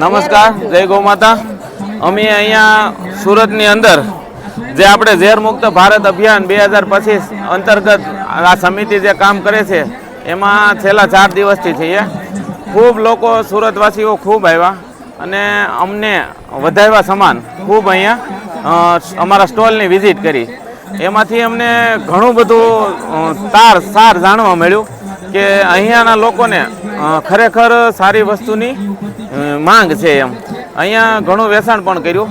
નમસ્કાર, જય ગૌ માતા. અમે અહીંયા સુરતની અંદર જે આપણે ઝેર મુક્ત ભારત અભિયાન બે હજાર પચીસ અંતર્ગત આ સમિતિ જે કામ કરે છે, એમાં છેલ્લા ચાર દિવસથી છીએ. ખૂબ લોકો સુરતવાસીઓ ખૂબ આવ્યા અને અમને વધાવ્યા સમાન. ખૂબ અહીંયા અમારા સ્ટોલની વિઝિટ કરી. એમાંથી અમને ઘણું બધું તાર, સાર જાણવા મળ્યું. કે અહીંયાના લોકોને ખરેખર સારી વસ્તુની માંગ છે એમ. અહીંયા ઘણું વેચાણ પણ કર્યું.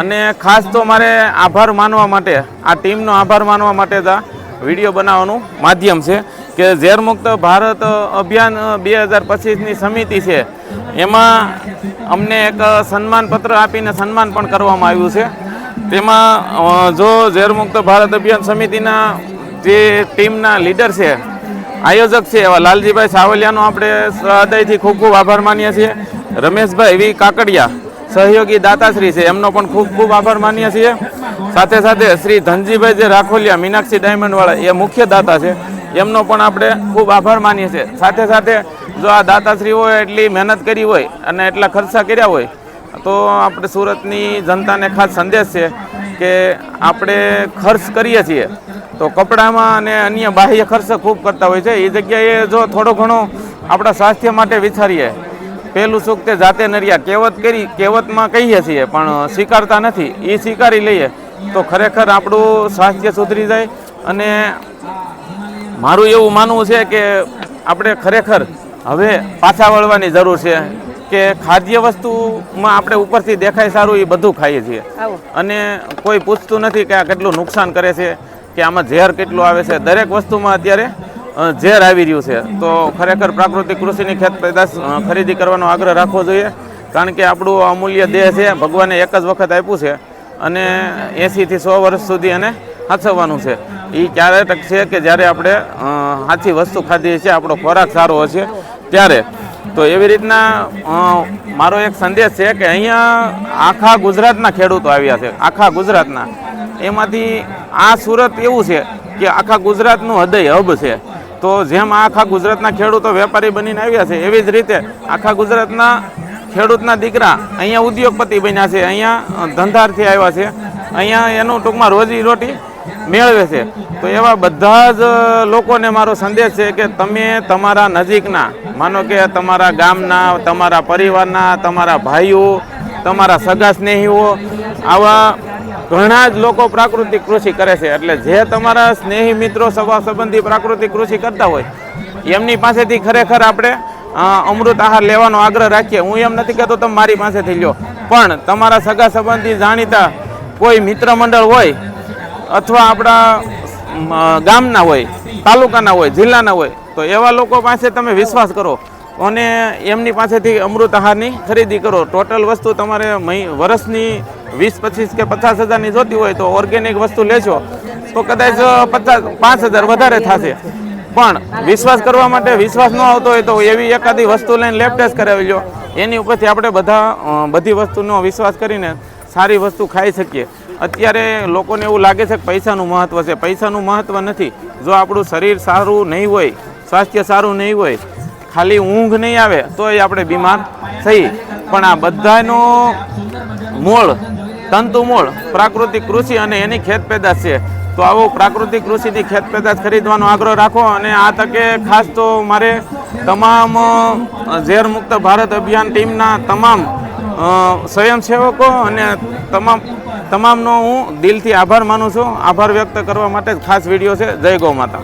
અને ખાસ તો મારે આભાર માનવા માટે, આ ટીમનો આભાર માનવા માટે જ આ વીડિયો બનાવવાનું માધ્યમ છે કે ઝેરમુક્ત ભારત અભિયાન બે હજાર પચીસની સમિતિ છે. એમાં અમને એક સન્માનપત્ર આપીને સન્માન પણ કરવામાં આવ્યું છે. તેમાં જો ઝેરમુક્ત ભારત અભિયાન સમિતિના જે ટીમના લીડર છે આયોજક છે એવા લાલજીભાઈ સાવલિયાનો આપણે હૃદયથી ખૂબ ખૂબ આભાર માનીએ છીએ. રમેશભાઈ વી કાકડિયા, સહયોગી દાતાશ્રી છે. એમનો પણ ખૂબ ખૂબ આભાર માનીએ છીએ. સાથે સાથે શ્રી ધનજીભાઈ જે રાખોલિયા, મીનાક્ષી ડાયમંડવાળા એ મુખ્ય દાતા છે. એમનો પણ આપણે ખૂબ આભાર માનીએ છીએ. સાથે સાથે જો આ દાતાશ્રીઓએ એટલી મહેનત કરી હોય અને એટલા ખર્ચા કર્યા હોય, તો આપણે સુરતની જનતાને ખાસ સંદેશ છે કે આપણે ખર્ચ કરીએ છીએ. તો કપડામાં અને અન્ય બાહ્ય ખર્ચ ખૂબ કરતા હોય છે. એ જગ્યાએ જો થોડો ઘણો આપણા સ્વાસ્થ્ય માટે વિચારીએ પહેલું સુખ તે જાતે નરિયા. કહેવત કરી કહેવતમાં કહીએ છીએ પણ સ્વીકારતા નથી. એ સ્વીકારી લઈએ તો ખરેખર આપણું સ્વાસ્થ્ય સુધરી જાય અને મારું એવું માનવું છે કે આપણે ખરેખર હવે પાછા વળવાની જરૂર છે કે ખાદ્ય વસ્તુમાં આપણે ઉપરથી દેખાય સારું એ બધું ખાઈએ છીએ. અને કોઈ પૂછતું નથી કે આ કેટલું નુકસાન કરે છે. કે આમાં ઝેર કેટલું આવે છે? દરેક વસ્તુમાં અત્યારે ઝેર આવી રહ્યું છે. તો ખરેખર પ્રાકૃતિક કૃષિની ખેત પેદાશ ખરીદી કરવાનો આગ્રહ રાખવો જોઈએ. કારણ કે આપણું અમૂલ્ય દેહ છે, ભગવાને એક જ વખત આપ્યું છે અને એંસીથી સો વર્ષ સુધી એને સાચવવાનું છે. એ ક્યારે છે કે જ્યારે આપણે સાચી વસ્તુ ખાધી છે, આપણો ખોરાક સારો હશે ત્યારે. તો એવી રીતના મારો એક સંદેશ છે કે અહીંયા આખા ગુજરાતના ખેડૂતો આવ્યા છે, આખા ગુજરાતના. એમાંથી આ સુરત એવું છે કે આખા ગુજરાતનું હૃદય હબ છે. તો જેમ આખા ગુજરાતના ખેડૂતો વેપારી બનીને આવ્યા છે, એવી જ રીતે આખા ગુજરાતના ખેડૂતના દીકરા અહીંયા ઉદ્યોગપતિ બન્યા છે, અહીંયા ધંધારથી આવ્યા છે. અહીંયા એનું ટૂંકમાં રોજી રોટી મેળવે છે. તો એવા બધા જ લોકોને મારો સંદેશ છે કે તમે તમારા નજીકના, માનો કે તમારા ગામના, તમારા પરિવારના, તમારા ભાઈઓ, તમારા સગા સ્નેહીઓ, આવા ઘણા જ લોકો પ્રાકૃતિક કૃષિ કરે છે. એટલે જે તમારા સ્નેહી મિત્રો સગા સંબંધી પ્રાકૃતિક કૃષિ કરતા હોય, એમની પાસેથી ખરેખર આપણે અમૃત આહાર લેવાનો આગ્રહ રાખીએ. હું એમ નથી કહેતો તમે મારી પાસેથી લ્યો. પણ તમારા સગા સંબંધી જાણીતા કોઈ મિત્ર મંડળ હોય અથવા આપણા ગામના હોય, તાલુકાના હોય, જિલ્લાના હોય, તો એવા લોકો પાસે તમે વિશ્વાસ કરો. અને એમની પાસેથી અમૃત આહારની ખરીદી કરો. ટોટલ વસ્તુ તમારે વર્ષની વીસ, પચીસ કે પચાસ હજારની જોતી હોય તો ઓર્ગેનિક વસ્તુ લેશો તો કદાચ પચાસ, પાંચ હજાર વધારે થશે. પણ વિશ્વાસ કરવા માટે વિશ્વાસ ન આવતો હોય તો એવી એકાદી વસ્તુ લઈને લેબ ટેસ્ટ કરાવી લો. એની ઉપરથી આપણે બધા બધી વસ્તુનો વિશ્વાસ કરીને સારી વસ્તુ ખાઈ શકીએ. અત્યારે લોકોને એવું લાગે છે કે પૈસાનું મહત્ત્વ છે. પૈસાનું મહત્ત્વ નથી. જો આપણું શરીર સારું નહીં હોય, સ્વાસ્થ્ય સારું નહીં હોય, ખાલી ઊંઘ નહીં આવે, તોય આપણે બીમાર થઈ. પણ આ બધાનો મૂળ, તંતુ મૂળ, પ્રાકૃતિક કૃષિ અને એની ખેત પેદાશ છે. તો આવો પ્રાકૃતિક કૃષિની ખેત પેદાશ ખરીદવાનો આગ્રહ રાખો અને આ તકે ખાસ તો મારે તમામ ઝેરમુક્ત ભારત અભિયાન ટીમના તમામ સ્વયંસેવકો અને તમામ, તમામનો હું દિલથી આભાર માનું છું. આભાર વ્યક્ત કરવા માટે ખાસ વીડિયો છે. જય ગૌ માતા.